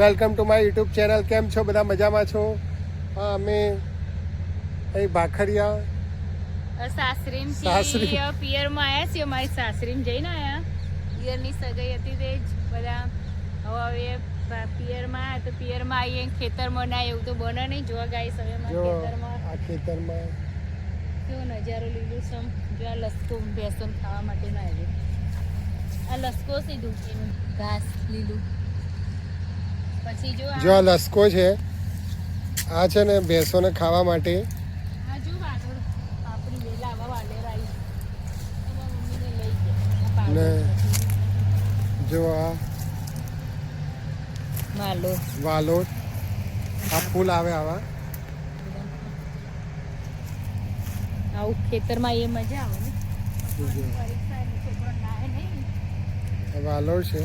Welcome to my YouTube channel કેમ છો? બધા મજામાં છો? અમે અહીં ભાખરિયા સાસરીમ સાસરી. પિયરમાં આયા છીએ. મારી સાસરીમ જઈને આયા. પિયરની સગાઈ હતી તે જ. બધા હવે પિયરમાં તો પિયરમાં આવીએ ખેતરમાં ના એવું તો બને નહીં. જોવા ગાઈસ હવે ખેતરમાં આ ખેતરમાં. કેવો નજારો લીલું સમ જો આ લસકો બેસન ખાવા માટે ના આવ્યો આ લસકો સીધું ઘાસ લીલું. જો જો આ લસકો છે આ છે ને ભેંસોને ખાવા માટે. ને જો આ માલો આ ફૂલ આવે આવા. આવું ખેતરમાં એ મજા આવે ને. વાલોડ છે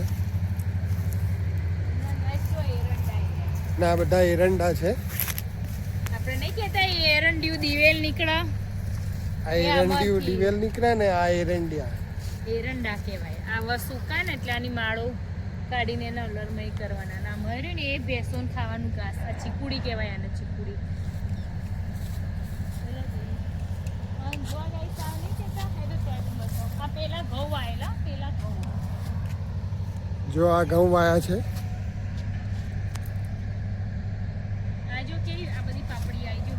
ના નાય તો એરંડા એટલે. ને આ બધા એરંડા છે. આપણે નહીં કહેતા એ એરંડિયું દિવેલ નીકળા? આ એરંડિયું. દિવેલ નીકળે ને આ એરંડિયા. એરંડા કહેવાય. આ વસ્તુ ને એટલે આની માળો કાઢીને એના અલરમય કરવાના. ના મરે ને એ ભેંસોને ખાવાનું ઘાસ. આ ચીકુડી કહેવાય આને ચીકુડી. જો આ ઘઉં વાયા છે આ જો કેવી આ બધી પાપડી આવી જો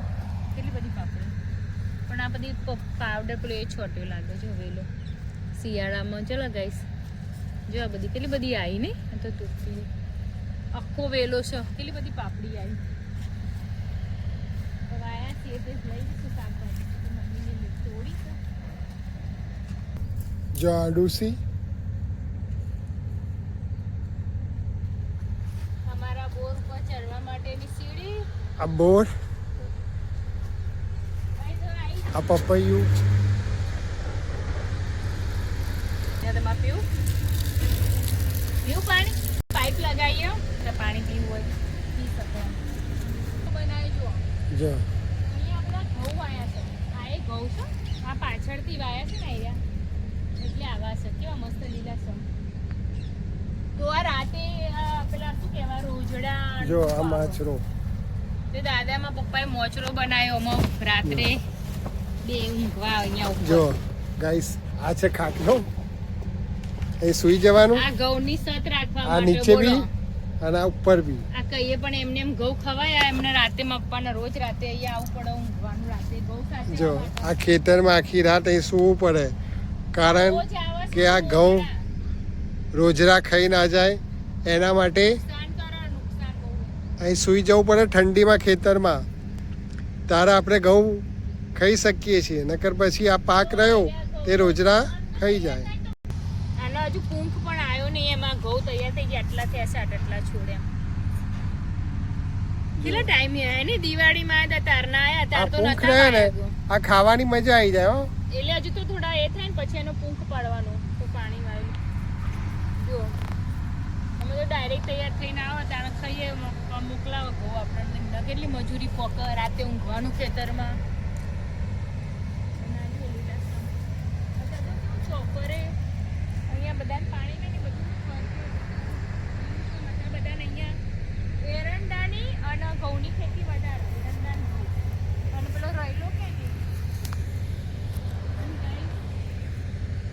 કેટલી બધી પાપડી પણ આ બધી પાવડર પેલો એ છોટ્યો લાગે જો વેલો શિયાળામાં ચલો ગાઈસ જો આ બધી કેટલી બધી આવી ને આ તો તૂટતી આખો વેલો છે. કેટલી બધી પાપડી આવી હવે આયા છીએ તે લઈ જઈશું શાકભાજી. તો મમ્મીને તોડી છે. જો આ ડુસી. અમારા બોર ઉપર ચડવા માટેની સીડી. આ બોર. ભાઈ તો આવી આ પપૈયું. વાયા છે. પાછળથી વાયા ને અહીંયા. એટલે આવા છે કેવા મસ્ત લીલા છે. તો આ રાતે પેલા શું કહેવાય રોજડા જો આ માછરો. તે દાદામાં પપ્પાએ મોચરો બનાવ્યો રાત્રે. બે ઊંઘવા અહીંયા જો ગાઈસ આ છે ખાટલો. એ સુઈ જવાનું. આ ઘઉંની સત રાખવા આ નીચે બી અને આ ઉપર બી. આ કહીએ પણ એમને એમ ઘઉં ખવાય એમને રાતે મપ્પાના રોજ રાતે અહીંયા આવું પડે ઊંઘવાનું રાતે ઘઉં સાથે જો આ ખેતરમાં આખી રાત અહીં સૂવું પડે. કારણ કે આ ઘઉં રોજરા ખાઈ ના જાય. એના માટે અહીં સૂઈ જવું પડે ઠંડીમાં ખેતરમાં. તારે આપણે ઘઉં ખાઈ શકીએ છીએ નકર પછી આ પાક રહ્યો તે રોજરા ખાઈ જાય. આનો હજુ પૂંખ પણ આવ્યો નહીં એમાં ઘઉં તૈયાર થઈ ગયા આટલા થયા છે આટલા છોડ્યા. કેટલો ટાઈમ આવ્યા ને દિવાળીમાં હતા તારના આવ્યા તાર તો નતા ને આ ખાવાની મજા આવી જાય હો. એટલે હજુ તો થોડા એ થાય ને પછી એનો પૂંખ પાડવાનો તો પાણી વાળેલું જો અમે તો ડાયરેક્ટ તૈયાર થઈને આવો તાણે ખાઈએ મોકલાવો ઘઉં આપણને. કેટલી મજૂરી પોક રાતે ઊંઘવાનું ખેતરમાં અને આ જો લીલાછમ. અત્યારે તો કેવું ચોપરે અહીંયા બધાને પાણી ને બધું ફરતું. લીલુંછમ હતા બધાને અહીંયા એરંડાની અને ઘઉંની ખેતી વધારે એરંડા ને ઘઉં અને પેલો રયલો કે નહીં અને ગાઈસ,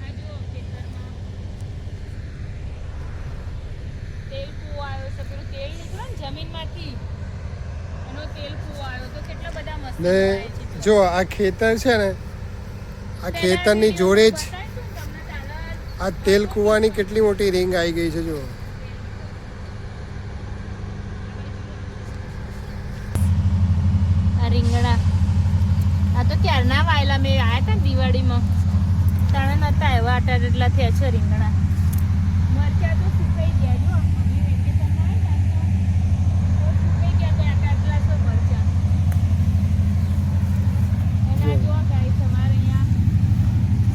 આ જુઓ ખેતરમાં તેલ કૂવો આવ્યો છે પેલું તેલ નીકળે ને જમીનમાંથી એનો તેલ કૂવો આવ્યો તો કેટલા બધા મસ્ત ને જો. આ ખેતર છે ને, આ ખેતરની જોડે જ આ તેલ કૂવાની કેટલી મોટી રિંગ આવી ગઈ છે જો રીંગણા. આ તો ક્યારના વાયેલા મેં આવ્યા હતા દિવાળીમાં. તાણે નતા આવ્યા, આટા જેટલા થયા છે રીંગણા. મરચા તો સુકાઈ ગયા જો અમે વેકેશનમાં આવ્યા હતા તો સુકાઈ ગયા તો આટા આટલા છે મરચા એના જો ગાઈસ અમારે અહીંયા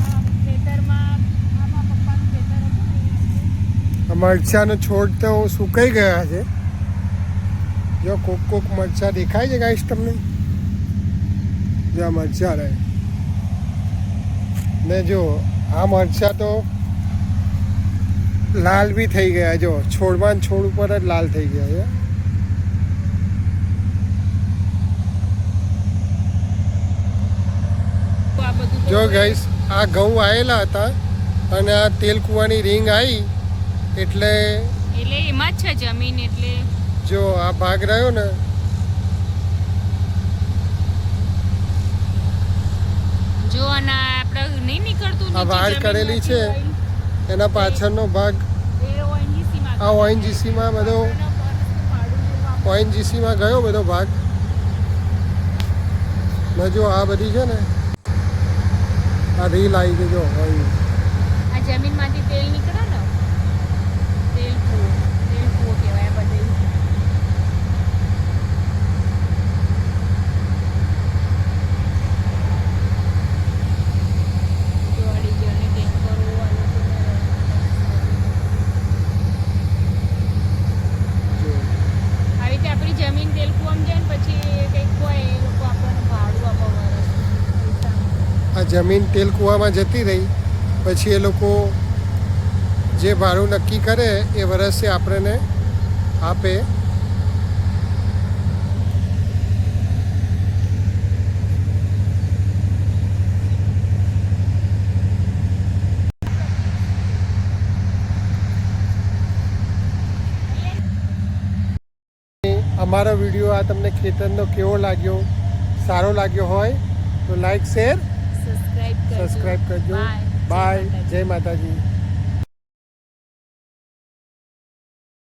આ ખેતરમાં આમાં પપ્પાનું ખેતર હતું ને અહીંયા આ મરચાનો છોડ તો સુકાઈ ગયા છે. જો કોક કોક મરચા દેખાય છે ગાઈશ તમને? જો મરચા રહે. ને જો આ મરચા તો લાલ બી થઈ ગયા જો છોડમાં છોડ ઉપર જ લાલ થઈ ગયા છે. જો ગાઈશ આ ઘઉં આવેલા હતા અને આ તેલ કૂવાની રિંગ આવી એટલે એટલે એમાં જ છે જમીન એટલે જો આ ભાગ રહ્યો ને જો અને આપણે નહીં નીકળતું આ વાડ કરેલી છે. એના પાછળનો ભાગ આ ઓએનજીસીમાં બધો ઓએનજીસીમાં ગયો બધો ભાગ ને જો આ બધી છે ને આ રીલ આવી ગઈ જો. આ જમીનમાંથી તેલ નીકળે ને તેલ કૂવો તેલ કૂવો કહેવાય આ બધે જો આ ડીઝલ ને ટેન્કરો આ લોકોને જો આવી રીતે આપણી જમીન તેલ કૂવામાં જાય ને પછી કંઈક હોય એ લોકો આપણને ભાડું આપવા વરસ પૈસા આ જમીન તેલ કૂવામાં જતી રહી. પછી એ લોકો જે ભાડું નક્કી કરે એ વર્ષે આપણને આપે. અમારો વીડિયો આ તમને ખેતરનો કેવો લાગ્યો? સારો લાગ્યો હોય તો લાઈક, શેર સબસ્ક્રાઈબ કરજો. બાય બાય જય માતાજી.